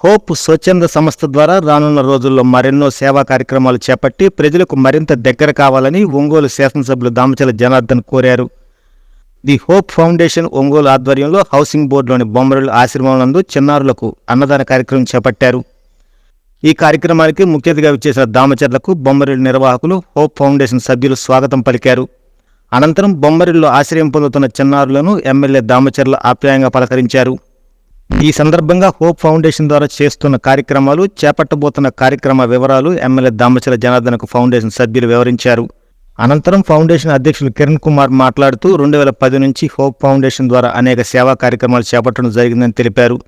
Hope స్వచ్ఛంద సంస్థ ద్వారా రానున్న రోజుల్లో మరెన్నో సేవా కార్యక్రమాలు చేపట్టి ప్రజలకు మరింత దగ్గర కావాలని ఒంగోలు శాసనసభ్యులు దామచల జనార్దన్ కోరారు. ది హోప్ ఫౌండేషన్ ఒంగోలు ఆధ్వర్యంలో హౌసింగ్ బోర్డులోని బొమ్మరుల ఆశ్రమంలో నందు చిన్నారులకు అన్నదాన కార్యక్రమం చేపట్టారు. ఈ కార్యక్రమానికి ముఖ్య అతిథిగా విచ్చేసిన దామచర్లకు బొమ్మరిల్లు నిర్వాహకులు హోప్ ఫౌండేషన్ సభ్యులు స్వాగతం పలికారు. అనంతరం బొమ్మరిల్లో ఆశ్రయం పొందుతున్న చిన్నారులను ఎమ్మెల్యే దామచర్ల ఆప్యాయంగా పలకరించారు. ఈ సందర్భంగా హోప్ ఫౌండేషన్ ద్వారా చేస్తున్న కార్యక్రమాలు చేపట్టబోతున్న కార్యక్రమ వివరాలు ఎమ్మెల్యే దామచల జనార్దనకు ఫౌండేషన్ సభ్యులు వివరించారు. అనంతరం ఫౌండేషన్ అధ్యక్షులు కిరణ్ కుమార్ మాట్లాడుతూ రెండు వేల పది నుంచి హోప్ ఫౌండేషన్ ద్వారా అనేక సేవా కార్యక్రమాలు చేపట్టడం జరిగిందని తెలిపారు.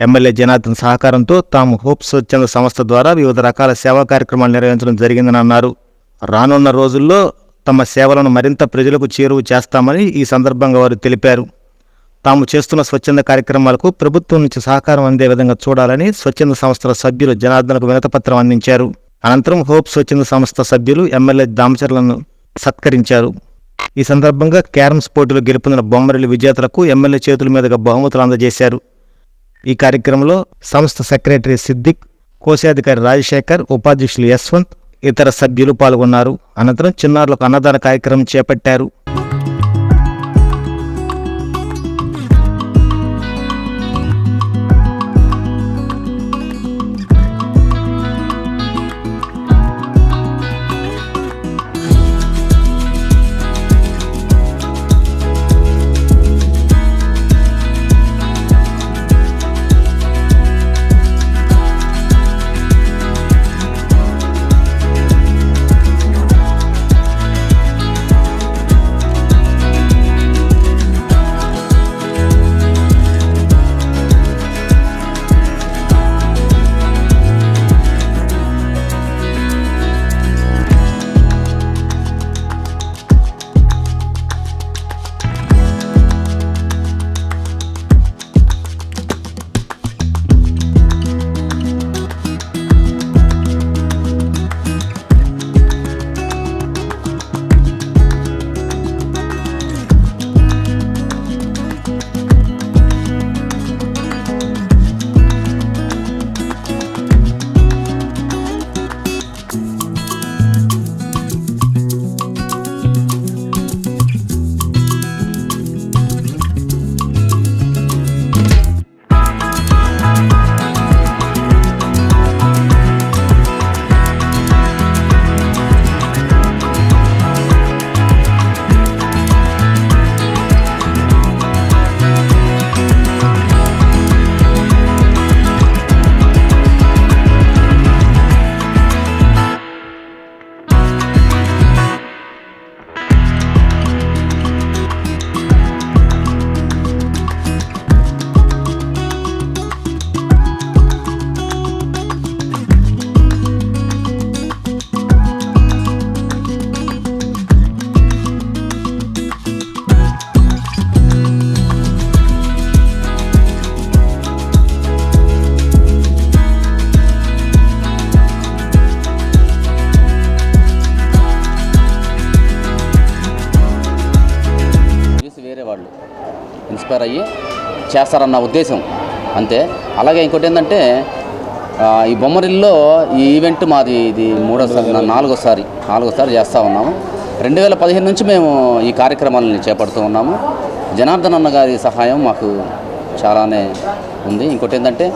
ఎమ్మెల్యే జనార్దన్ సహకారంతో తాము హోప్ స్వచ్ఛంద సంస్థ ద్వారా వివిధ రకాల సేవా కార్యక్రమాలు నిర్వహించడం జరిగిందని అన్నారు. రానున్న రోజుల్లో తమ సేవలను మరింత ప్రజలకు చేరువ చేస్తామని ఈ సందర్భంగా వారు తెలిపారు. తాము చేస్తున్న స్వచ్ఛంద కార్యక్రమాలకు ప్రభుత్వం నుంచి సహకారం అందే విధంగా చూడాలని స్వచ్ఛంద సంస్థల సభ్యులు జనార్దనకు వినతపత్రం అందించారు. అనంతరం హోప్ స్వచ్ఛంద సంస్థ సభ్యులు ఎమ్మెల్యే దామచర్లను సత్కరించారు. ఈ సందర్భంగా క్యారమ్స్ పోటీలో గెలుపొందిన బొమ్మరెల్లి విజేతలకు ఎమ్మెల్యే చేతుల మీదుగా బహుమతులు అందజేశారు. ఈ కార్యక్రమంలో సంస్థ సెక్రటరీ సిద్దిక్ కోశాధికారి రాజశేఖర్ ఉపాధ్యక్షులు యశ్వంత్ ఇతర సభ్యులు పాల్గొన్నారు. అనంతరం చిన్నారులకు అన్నదాన కార్యక్రమం చేపట్టారు. ఇన్స్పైర్ అయ్యి చేస్తారన్న ఉద్దేశం. అంతే. అలాగే ఇంకోటి ఏంటంటే ఈ బొమ్మరిల్లో ఈ ఈవెంట్ మాది ఇది మూడోసారి నాలుగోసారి నాలుగోసారి చేస్తూ ఉన్నాము. రెండు వేల పదిహేను నుంచి మేము ఈ కార్యక్రమాలని చేపడుతూ ఉన్నాము. జనార్దన్ అన్న గారి సహాయం మాకు చాలానే ఉంది. ఇంకోటి ఏంటంటే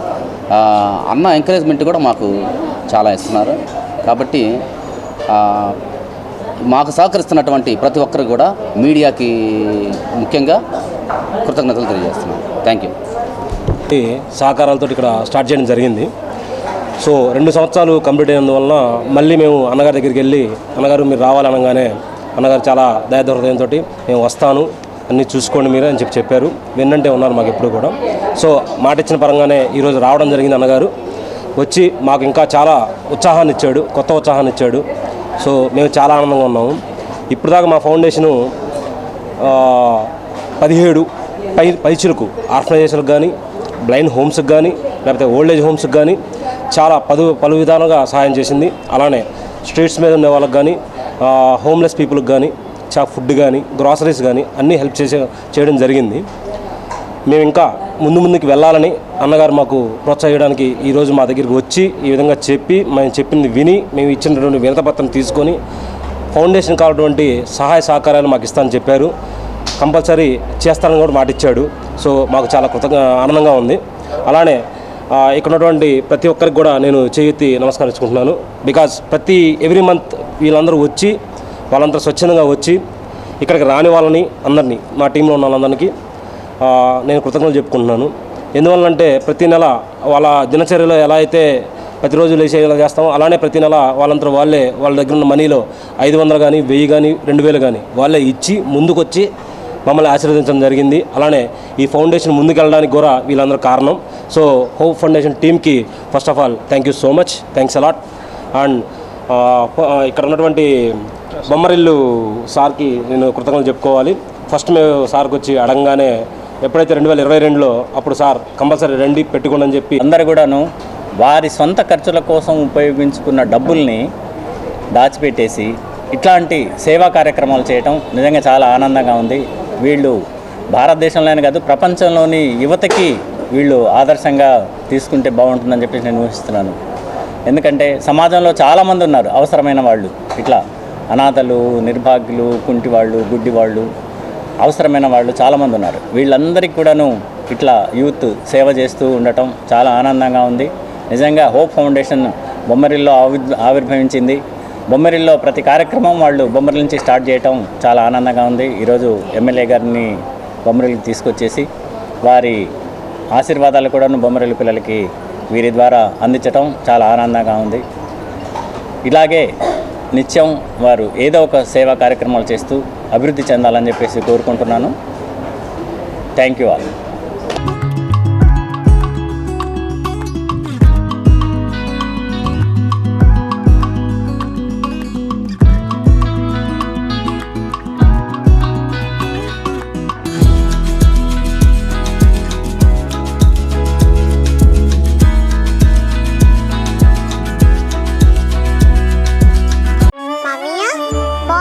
అన్న ఎంకరేజ్మెంట్ కూడా మాకు చాలా ఇస్తున్నారు. కాబట్టి మాకు సహకరిస్తున్నటువంటి ప్రతి ఒక్కరు కూడా మీడియాకి ముఖ్యంగా కృతజ్ఞతలు తెలియజేస్తున్నాం. థ్యాంక్ యూ సహకారాలతో ఇక్కడ స్టార్ట్ చేయడం జరిగింది. సో రెండు సంవత్సరాలు కంప్లీట్ అయినందువలన మళ్ళీ మేము అన్నగారి దగ్గరికి వెళ్ళి అన్నగారు మీరు రావాలనగానే అన్నగారు చాలా దయాదృహృదయంతో మేము వస్తాను అన్నీ చూసుకోండి మీరు అని చెప్పి చెప్పారు. విన్నంటే ఉన్నారు మాకు ఎప్పుడు కూడా. సో మాట ఇచ్చిన పరంగానే ఈరోజు రావడం జరిగింది అన్నగారు. వచ్చి మాకు ఇంకా చాలా ఉత్సాహాన్ని ఇచ్చాడు కొత్త ఉత్సాహాన్ని ఇచ్చాడు సో మేము చాలా ఆనందంగా ఉన్నాము. ఇప్పుడు దాకా మా ఫౌండేషను పదిహేడు పై పైచులకు ఆర్ఫనైజేషన్లకు కానీ బ్లైండ్ హోమ్స్కి కానీ లేకపోతే ఓల్డ్ ఏజ్ హోమ్స్కి కానీ చాలా పలు పలు విధాలుగా సహాయం చేసింది. అలానే స్ట్రీట్స్ మీద ఉండే వాళ్ళకి కానీ హోమ్లెస్ పీపుల్కి కానీ చా ఫుడ్ కానీ గ్రాసరీస్ కానీ అన్నీ హెల్ప్ చేసే చేయడం జరిగింది. మేము ఇంకా ముందు ముందుకు వెళ్ళాలని అన్నగారు మాకు ప్రోత్సహించడానికి ఈరోజు మా దగ్గరికి వచ్చి ఈ విధంగా చెప్పి మేము చెప్పింది విని మేము ఇచ్చినటువంటి వినతపత్రం తీసుకొని ఫౌండేషన్ కావాలటువంటి సహాయ సహకారాలు మాకు ఇస్తానని చెప్పారు. కంపల్సరీ చేస్తానని కూడా మాటిచ్చాడు. సో మాకు చాలా కృతజ్ఞ ఆనందంగా ఉంది. అలానే ఇక్కడ ఉన్నటువంటి ప్రతి ఒక్కరికి కూడా నేను చేయెత్తి నమస్కరించుకుంటున్నాను. బికాజ్ ప్రతి ఎవ్రీ మంత్ వీళ్ళందరూ వచ్చి వాళ్ళంతా స్వచ్ఛందంగా వచ్చి ఇక్కడికి రాని వాళ్ళని అందరినీ మా టీంలో ఉన్న వాళ్ళందరికీ నేను కృతజ్ఞతలు చెప్పుకుంటున్నాను. ఎందువల్లంటే ప్రతి నెల వాళ్ళ దినచర్యలో ఎలా అయితే ప్రతిరోజు లేచేలా చేస్తామో అలానే ప్రతి నెల వాళ్ళంతా వాళ్ళే వాళ్ళ దగ్గర ఉన్న మనీలో ఐదు వందలు కానీ వెయ్యి కానీ రెండు వేలు కానీ వాళ్ళే ఇచ్చి ముందుకొచ్చి మమ్మల్ని ఆశీర్వదించడం జరిగింది. అలానే ఈ ఫౌండేషన్ ముందుకెళ్ళడానికి కూడా వీళ్ళందరూ కారణం. సో హోప్ ఫౌండేషన్ టీమ్కి first of all thank you so much. Thanks a lot. And ఇక్కడ ఉన్నటువంటి బొమ్మరిల్లు సార్కి నేను కృతజ్ఞతలు చెప్పుకోవాలి. ఫస్ట్ మేము సార్కి వచ్చి అడగగానే ఎప్పుడైతే రెండు వేల ఇరవై రెండులో అప్పుడు సార్ కంపల్సరీ రండి పెట్టుకోండి అని చెప్పి అందరు కూడాను వారి సొంత ఖర్చుల కోసం ఉపయోగించుకున్న డబ్బుల్ని దాచిపెట్టేసి ఇట్లాంటి సేవా కార్యక్రమాలు చేయటం నిజంగా చాలా ఆనందంగా ఉంది. వీళ్ళు భారతదేశంలోనే కాదు ప్రపంచంలోని యువతకి వీళ్ళు ఆదర్శంగా తీసుకుంటే బాగుంటుందని చెప్పేసి నేను ఊహిస్తున్నాను. ఎందుకంటే సమాజంలో చాలామంది ఉన్నారు అవసరమైన వాళ్ళు. ఇట్లా అనాథలు నిర్భాగ్యులు కుంటి వాళ్ళు గుడ్డి వాళ్ళు అవసరమైన వాళ్ళు చాలామంది ఉన్నారు. వీళ్ళందరికీ కూడాను ఇట్లా యూత్ సేవ చేస్తూ ఉండటం చాలా ఆనందంగా ఉంది. నిజంగా హోప్ ఫౌండేషన్ బొమ్మరిల్లో ఆవి ఆవిర్భవించింది. బొమ్మరిల్లో ప్రతి కార్యక్రమం వాళ్ళు బొమ్మరిల నుంచి స్టార్ట్ చేయటం చాలా ఆనందంగా ఉంది. ఈరోజు ఎమ్మెల్యే గారిని బొమ్మరిల్కి తీసుకొచ్చేసి వారి ఆశీర్వాదాలు కూడాను బొమ్మరిల్లు పిల్లలకి వీరి ద్వారా అందించటం చాలా ఆనందంగా ఉంది. ఇలాగే నిత్యం వారు ఏదో ఒక సేవా కార్యక్రమాలు చేస్తూ అభివృద్ధి చెందాలని చెప్పేసి కోరుకుంటున్నాను. Thank you all